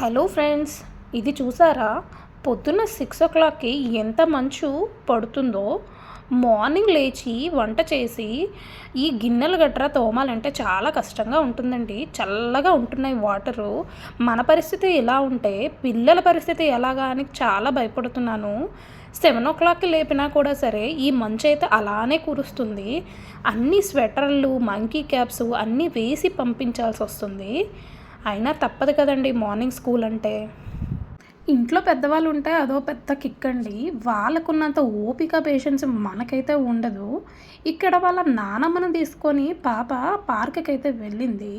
Hello friends ఇది చూసారా? పొద్దున్న సిక్స్ ఓ క్లాక్కి ఎంత మంచు పడుతుందో? మార్నింగ్ లేచి వంట చేసి ఈ గిన్నెలు గట్రా తోమాలంటే చాలా కష్టంగా ఉంటుందండి. చల్లగా ఉంటున్నాయి వాటరు. మన పరిస్థితి ఎలా ఉంటే పిల్లల పరిస్థితి ఎలాగా అని చాలా భయపడుతున్నాను. సెవెన్ ఓ క్లాక్కి లేపినా కూడా సరే ఈ మంచు అయితే అలానే కురుస్తుంది. అన్ని స్వెటర్లు మంకీ క్యాప్స్ అన్నీ వేసి పంపించాల్సి వస్తుంది అయినా తప్పదు కదండి మార్నింగ్ స్కూల్ అంటే. ఇంట్లో పెద్దవాళ్ళు ఉంటే అదో పెద్ద కిక్ అండి. వాళ్ళకున్నంత ఓపిక పేషెన్స్ మనకైతే ఉండదు. ఇక్కడ వాళ్ళ నానమ్మను తీసుకొని పాప పార్క్కి అయితే వెళ్ళింది.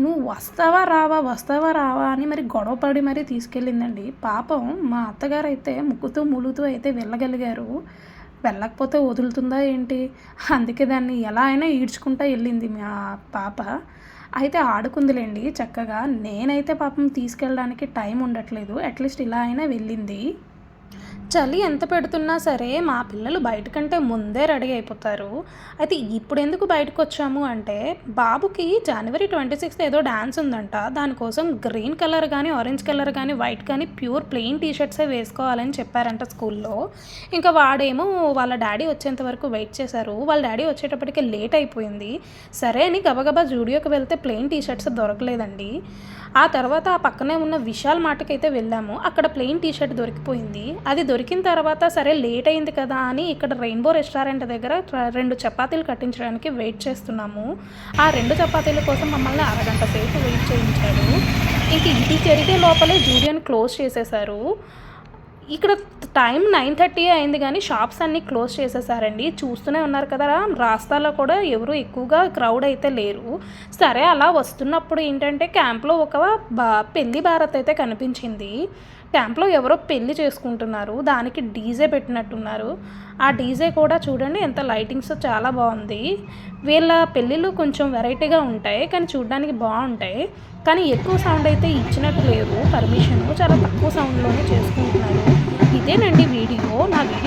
నువ్వు వస్తావా రావా వస్తావా రావా అని మరి గొడవపడి మరీ తీసుకెళ్ళిందండి. పాపం మా అత్తగారు అయితే ముక్కుతూ ములుతూ అయితే వెళ్ళగలిగారు. వెళ్ళకపోతే వదులుతుందా ఏంటి? అందుకే దాన్ని ఎలా అయినా ఈడ్చుకుంటా వెళ్ళింది మా పాప. అయితే ఆడుకుందిలేండి చక్కగా. నేనైతే పాపం తీసుకెళ్ళడానికి టైం ఉండట్లేదు. అట్లీస్ట్ ఇలా అయినా వెళ్ళింది. చలి ఎంత పెడుతున్నా సరే మా పిల్లలు బయటకంటే ముందే రెడీ అయిపోతారు. అయితే ఇప్పుడు ఎందుకు బయటకు వచ్చాము అంటే బాబుకి జనవరి ట్వంటీ సిక్స్త్ ఏదో డ్యాన్స్ ఉందంట. దానికోసం గ్రీన్ కలర్ కానీ ఆరెంజ్ కలర్ కానీ వైట్ కానీ ప్యూర్ ప్లెయిన్ టీషర్ట్సే వేసుకోవాలని చెప్పారంట స్కూల్లో. ఇంకా వాడేమో వాళ్ళ డాడీ వచ్చేంత వరకు వెయిట్ చేశారు. వాళ్ళ డాడీ వచ్చేటప్పటికి లేట్ అయిపోయింది. సరే అని గబగబా జూడియోకి వెళ్తే ప్లెయిన్ టీ షర్ట్స్ దొరకలేదండి. ఆ తర్వాత ఆ పక్కనే ఉన్న విశాల్ మాటకైతే వెళ్ళాము. అక్కడ ప్లెయిన్ టీషర్ట్ దొరికిపోయింది. అది దొరికిన తర్వాత సరే లేట్ అయింది కదా అని ఇక్కడ రెయిన్బో రెస్టారెంట్ దగ్గర రెండు చపాతీలు కట్టించడానికి వెయిట్ చేస్తున్నాము. ఆ రెండు చపాతీల కోసం మమ్మల్ని అరగంట సేపు వెయిట్ చేయించాడు ఇంక ఇది జరిగే లోపలే జూడియన్ క్లోజ్ చేసేశారు ఇక్కడ టైం నైన్ థర్టీ అయింది కానీ షాప్స్ అన్నీ క్లోజ్ చేసేసారండి. చూస్తూనే ఉన్నారు కదా రాస్తాలో కూడా ఎవరు ఎక్కువగా క్రౌడ్ అయితే లేరు. సరే అలా వస్తున్నప్పుడు ఏంటంటే క్యాంప్లో ఒక బా పెళ్ళి భారత్ అయితే కనిపించింది. క్యాంప్లో ఎవరో పెళ్ళి చేసుకుంటున్నారు దానికి డీజే పెట్టినట్టున్నారు. ఆ డీజే కూడా చూడండి ఎంత లైటింగ్స్ చాలా బాగుంది. వీళ్ళ పెళ్ళిళ్ళు కొంచెం వెరైటీగా ఉంటాయి కానీ చూడడానికి బాగుంటాయి. కానీ ఎక్కువ సౌండ్ అయితే ఇచ్చినట్టు లేదు. పర్మిషన్ చాలా తక్కువ సౌండ్లోనే చేసుకుంటున్నారు. ఇదేనండి వీడియో. నా వీడియో